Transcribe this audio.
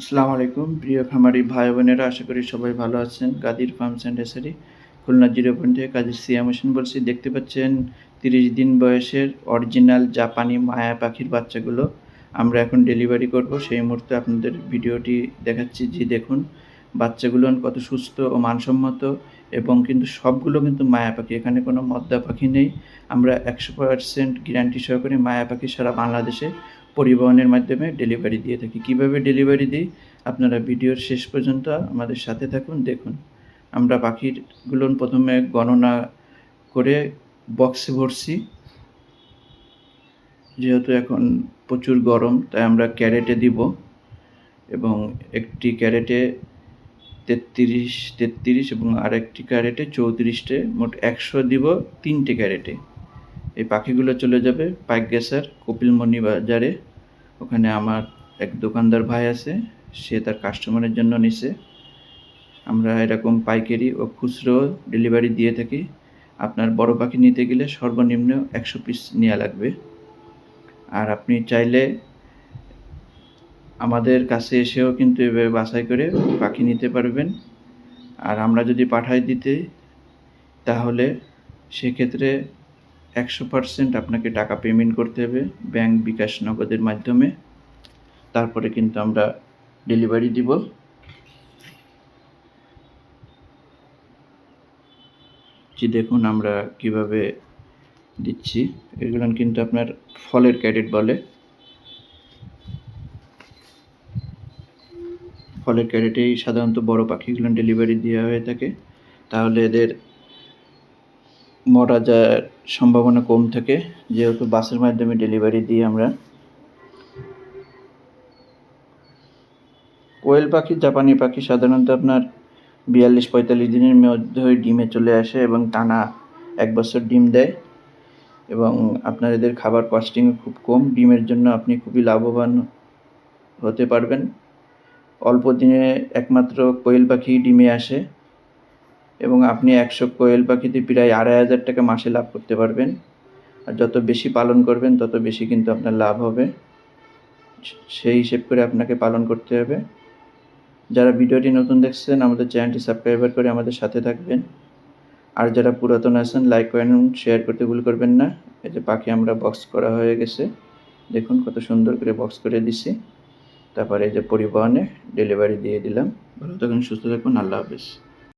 আসসালামু আলাইকুম। প্রিয় খামারি ভাই বোনেরা, আশা করি সবাই ভালো আছেন। গাদির ফার্মস অ্যান্ড এসারি খুলনা জিরো পয়েন্ট থেকে কাজের সিয়াম হোসেন বলছি। দেখতে পাচ্ছেন, তিরিশ দিন বয়সের অরিজিনাল জাপানি মায়া পাখির বাচ্চাগুলো আমরা এখন ডেলিভারি করব। সেই মুহূর্তে আপনাদের ভিডিওটি দেখাচ্ছি। যে দেখুন, বাচ্চাগুলো কত সুস্থ ও মানসম্মত এবং কিন্তু সবগুলো কিন্তু মায়া পাখি। এখানে কোনো মদ্দা পাখি নেই। আমরা একশো পার্সেন্ট গ্যারান্টি সহকারে মায়া পাখি সারা বাংলাদেশে পরিবহনের মাধ্যমে ডেলিভারি দিয়ে থাকি। কীভাবে ডেলিভারি দিই? আপনারা ভিডিওর শেষ পর্যন্ত আমাদের সাথে থাকুন, দেখুন। আমরা পাখিরগুলো প্রথমে গণনা করে বক্সে ভরছি। যেহেতু এখন প্রচুর গরম, তাই আমরা ক্যারেটে দিব এবং একটি ক্যারেটে তেত্রিশ তেত্রিশ এবং আরেকটি ক্যারেটে চৌত্রিশটে মোট একশো দিব তিনটে ক্যারেটে এই পাখিগুলো চলে যাবে পাইকগেসার কপিলমণি বাজারে। ওখানে আমার এক দোকানদার ভাই আছে, সে তার কাস্টমারের জন্য নিছে। আমরা এরকম পাইকারি ও খুচরো ডেলিভারি দিয়ে থাকি। আপনার বড় পাখি নিতে গেলে সর্বনিম্ন একশো পিস নেওয়া লাগবে। আর আপনি চাইলে আমাদের কাছে এসেও কিন্তু এভাবে বাছাই করে পাখি নিতে পারবেন। আর আমরা যদি পাঠাই দিতে, তাহলে সেক্ষেত্রে একশো পার্সেন্ট আপনাকে টাকা পেমেন্ট করতে হবে ব্যাংক বিকাশ নগদের মাধ্যমে। তারপরে কিন্তু আমরা ডেলিভারি দিব। যে দেখুন আমরা কীভাবে দিচ্ছি। এগুলো কিন্তু আপনার ফলের ক্যাডেট বলে। ফলের ক্যারেটেই সাধারণত বড় পাখিগুলো ডেলিভারি দেওয়া হয়ে থাকে। তাহলে এদের মরা যাওয়ার সম্ভাবনা কম থাকে, যেহেতু বাসের মাধ্যমে ডেলিভারি দিই আমরা। কোয়েল পাখি, জাপানি পাখি সাধারণত আপনার বিয়াল্লিশ পঁয়তাল্লিশ দিনের মধ্যে ডিমে চলে আসে এবং টানা এক বছর ডিম দেয় এবং আপনার এদের খাবার কস্টিং খুব কম। ডিমের জন্য আপনি খুবই লাভবান হতে পারবেন। অল্প দিনে একমাত্র কোয়েল পাখি ডিমে আসে। এবং আপনি একশো কোয়েল পাখিতে প্রায় আড়াই হাজার টাকা মাসে লাভ করতে পারবেন। আর যত বেশি পালন করবেন, তত বেশি কিন্তু আপনার লাভ হবে। সেই হিসেব করে আপনাকে পালন করতে হবে। যারা ভিডিওটি নতুন দেখছেন, আমাদের চ্যানেলটি সাবস্ক্রাইবার করে আমাদের সাথে থাকবেন। আর যারা পুরাতন আছেন, লাইক করেন শেয়ার করতে ভুল করবেন না। এই যে পাখি আমরা বক্স করা হয়ে গেছে। দেখুন কত সুন্দর করে বক্স করে দিছি। তারপরে এই যে পরিবহনে ডেলিভারি দিয়ে দিলাম। ভালো থাকুন, সুস্থ থাকুন, আল্লাহ হাফিজ।